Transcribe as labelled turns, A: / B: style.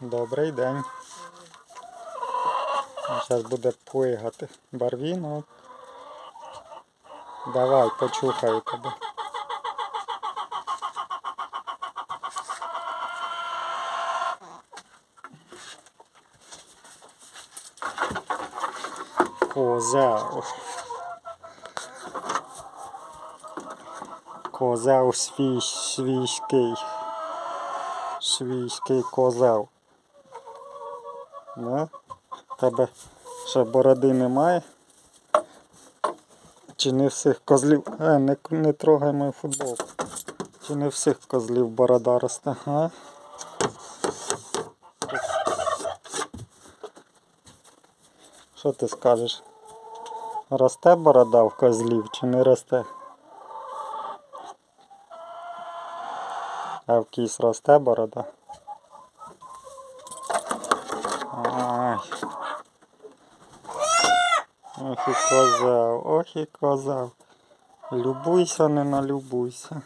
A: Добрий день. Зараз буде плигати. Барвіну. Давай, почухаю тебе. Козел. Козел свій, свійський. Свійський козел. Не? Тебе ще бороди немає. Чи не всіх козлів. Е, не, не трогай мою футболку. Чи не всіх козлів борода росте, а? Що ти скажеш? Росте борода в козлів чи не росте? А в кіс росте борода? Ох і казав, ох і казав. Любуйся, не налюбуйся.